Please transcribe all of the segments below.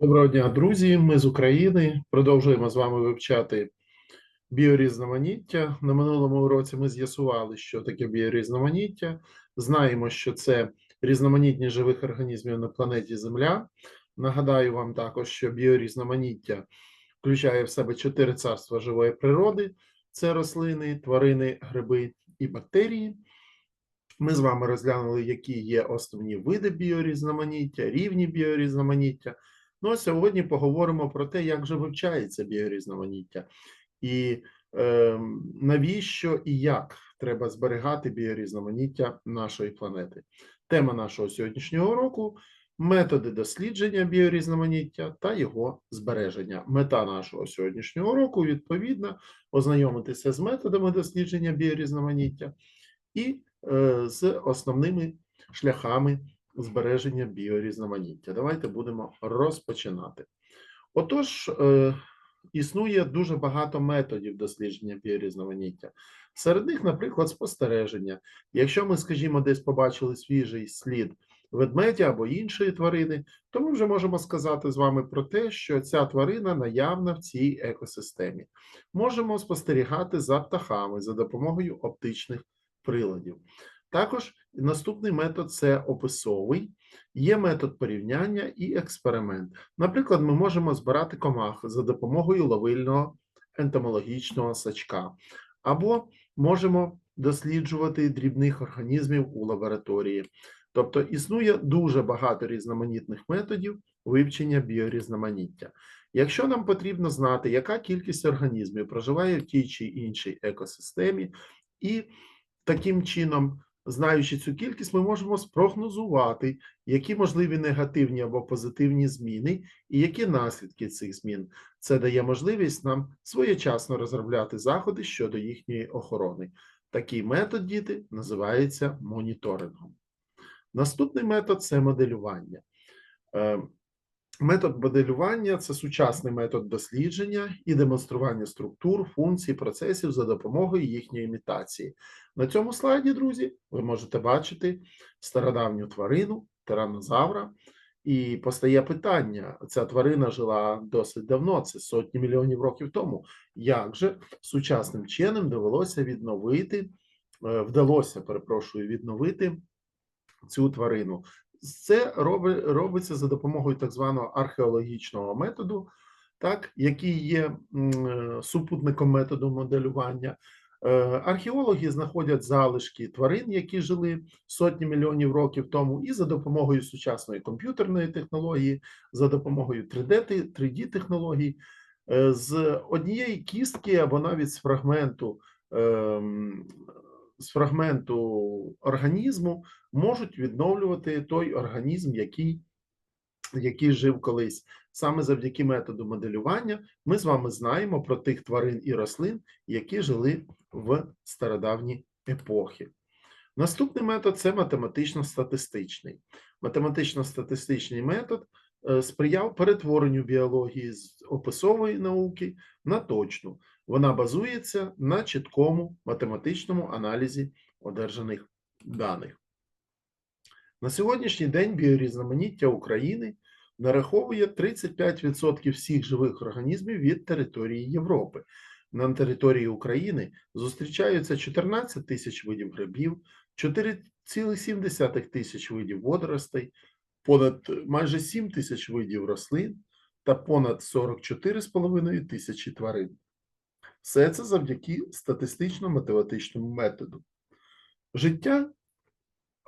Доброго дня, друзі. Ми з України продовжуємо з вами вивчати біорізноманіття. На минулому уроці ми з'ясували, що таке біорізноманіття. Знаємо, що це різноманітність живих організмів на планеті Земля. Нагадаю вам також, що біорізноманіття включає в себе чотири царства живої природи: це рослини, тварини, гриби і бактерії. Ми з вами розглянули, які є основні види біорізноманіття, рівні біорізноманіття. Ну, а сьогодні поговоримо про те, як же вивчається біорізноманіття, і е, навіщо і як треба зберігати біорізноманіття нашої планети. Тема нашого сьогоднішнього уроку методи дослідження біорізноманіття та його збереження. Мета нашого сьогоднішнього уроку відповідно ознайомитися з методами дослідження біорізноманіття і е, з основними шляхами збереження біорізноманіття. Давайте будемо розпочинати. Отож, е, існує дуже багато методів дослідження біорізноманіття. Серед них, наприклад, спостереження. Якщо ми, скажімо, десь побачили свіжий слід ведмедя або іншої тварини, то ми вже можемо сказати з вами про те, що ця тварина наявна в цій екосистемі. Можемо спостерігати за птахами за допомогою оптичних приладів. Також наступний метод це описовий, є метод порівняння і експеримент. Наприклад, ми можемо збирати комах за допомогою ловильного ентомологічного сачка, або можемо досліджувати дрібних організмів у лабораторії. Тобто існує дуже багато різноманітних методів вивчення біорізноманіття. Якщо нам потрібно знати, яка кількість організмів проживає в тій чи іншій екосистемі, і таким чином знаючи цю кількість, ми можемо спрогнозувати, які можливі негативні або позитивні зміни, і які наслідки цих змін. Це дає можливість нам своєчасно розробляти заходи щодо їхньої охорони. Такий метод діти називається моніторингом. Наступний метод це моделювання. Метод моделювання це сучасний метод дослідження і демонстрування структур, функцій, процесів за допомогою їхньої імітації. На цьому слайді, друзі, ви можете бачити стародавню тварину тиранозавра. І постає питання: ця тварина жила досить давно, це сотні мільйонів років тому. Як же сучасним чином довелося відновити, е, вдалося, перепрошую, відновити цю тварину? Це роби, робиться за допомогою так званого археологічного методу, так, який є супутником методу моделювання. Е, Археологи знаходять залишки тварин, які жили сотні мільйонів років тому, і за допомогою сучасної комп'ютерної технології, за допомогою 3D, 3D технологій, е, з однієї кістки або навіть з фрагменту. З фрагменту організму можуть відновлювати той організм, який, який жив колись. Саме завдяки методу моделювання ми з вами знаємо про тих тварин і рослин, які жили в стародавні епохи. Наступний метод це математично-статистичний. Математично-статистичний метод е, сприяв перетворенню біології з описової науки на точну. Вона базується на чіткому математичному аналізі одержаних даних. На сьогоднішній день біорізноманіття України нараховує 35% всіх живих організмів від території Європи. На території України зустрічаються 14 тисяч видів грибів, 4,7 тисяч видів водоростей, понад майже 7 тисяч видів рослин та понад 44,5 тисячі тварин. Все це завдяки статистично-математичному методу. Життя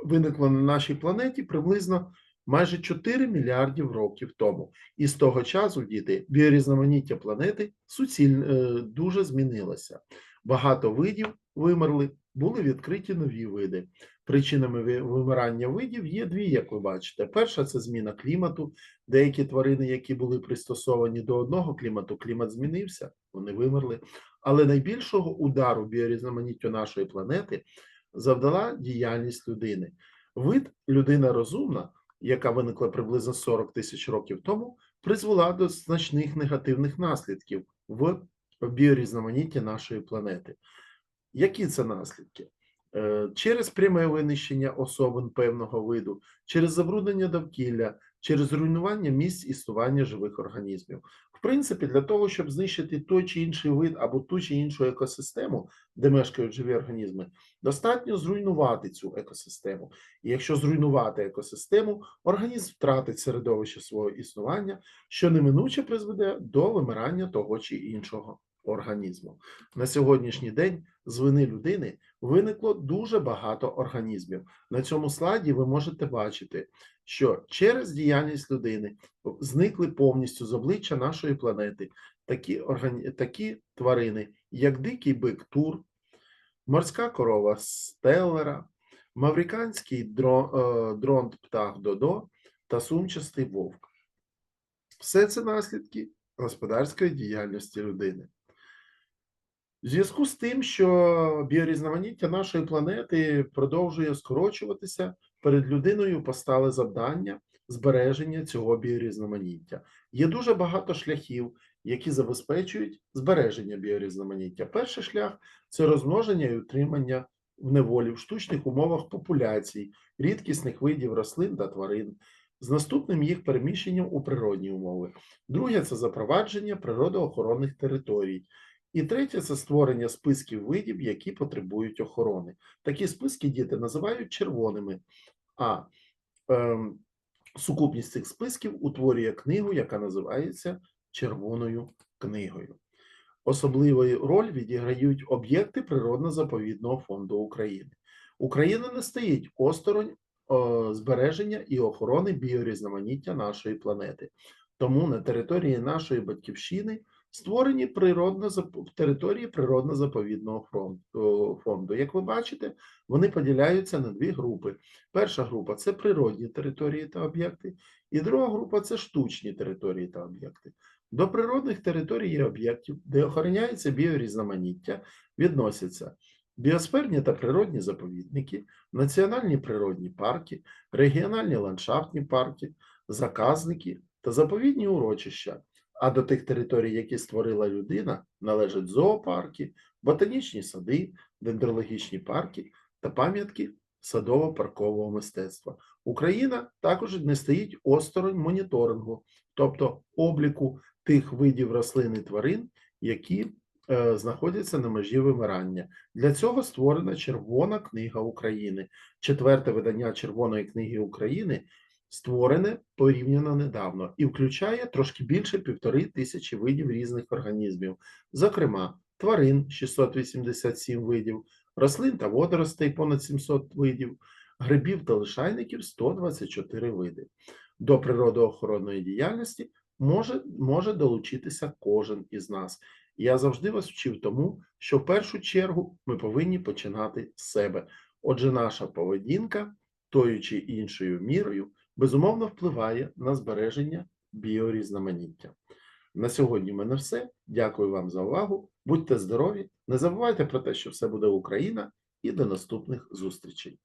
виникло на нашій планеті приблизно майже 4 мільярдів років тому. І з того часу, діти, біорізноманіття планети суціль е, дуже змінилося. Багато видів вимерли, були відкриті нові види. Причинами вимирання видів є дві, як ви бачите. Перша це зміна клімату. Деякі тварини, які були пристосовані до одного клімату, клімат змінився, вони вимерли. Але найбільшого удару біорізноманіттю нашої планети завдала діяльність людини. Вид людина розумна, яка виникла приблизно 40 тисяч років тому, призвела до значних негативних наслідків в біорізноманітті нашої планети. Які це наслідки? Е, Через пряме винищення особин певного виду, через забруднення довкілля, через руйнування місць існування живих організмів. В принципі, для того, щоб знищити той чи інший вид або ту чи іншу екосистему, де мешкають живі організми, достатньо зруйнувати цю екосистему. І якщо зруйнувати екосистему, організм втратить середовище свого існування, що неминуче призведе до вимирання того чи іншого організму. На сьогоднішній день з вини людини виникло дуже багато організмів. На цьому слайді ви можете бачити, що через діяльність людини зникли повністю з обличчя нашої планети такі, органі... такі тварини, як дикий бик Тур, морська корова Стеллера, мавриканський е, дронт птах Додо та сумчастий вовк. Все це наслідки господарської діяльності людини. В зв'язку з тим, що біорізноманіття нашої планети продовжує скорочуватися, перед людиною постали завдання збереження цього біорізноманіття. Є дуже багато шляхів, які забезпечують збереження біорізноманіття. Перший шлях це розмноження і утримання в неволі в штучних умовах популяцій, рідкісних видів рослин та тварин, з наступним їх переміщенням у природні умови. Друге це запровадження природоохоронних територій. І третє це створення списків видів, які потребують охорони. Такі списки діти називають червоними, а ем, сукупність цих списків утворює книгу, яка називається Червоною книгою. Особливу роль відіграють об'єкти природно-заповідного фонду України. Україна не стоїть осторонь о, збереження і охорони біорізноманіття нашої планети. Тому на території нашої батьківщини створені природно території природно-заповідного фонду. Як ви бачите, вони поділяються на дві групи. Перша група це природні території та об'єкти, і друга група це штучні території та об'єкти. До природних територій і об'єктів, де охороняється біорізноманіття, відносяться біосферні та природні заповідники, національні природні парки, регіональні ландшафтні парки, заказники та заповідні урочища. А до тих територій, які створила людина, належать зоопарки, ботанічні сади, дендрологічні парки та пам'ятки садово-паркового мистецтва. Україна також не стоїть осторонь моніторингу, тобто обліку тих видів рослин і тварин, які е, знаходяться на межі вимирання. Для цього створена Червона книга України, четверте видання Червоної книги України створене порівняно недавно і включає трошки більше півтори тисячі видів різних організмів, зокрема тварин 687 видів, рослин та водоростей понад 700 видів, грибів та лишайників 124 види. До природоохоронної діяльності може, може долучитися кожен із нас. Я завжди вас вчив тому, що в першу чергу ми повинні починати з себе. Отже, наша поведінка тою чи іншою мірою безумовно впливає на збереження біорізноманіття. На сьогодні в мене все. Дякую вам за увагу. Будьте здорові, не забувайте про те, що все буде Україна, і до наступних зустрічей.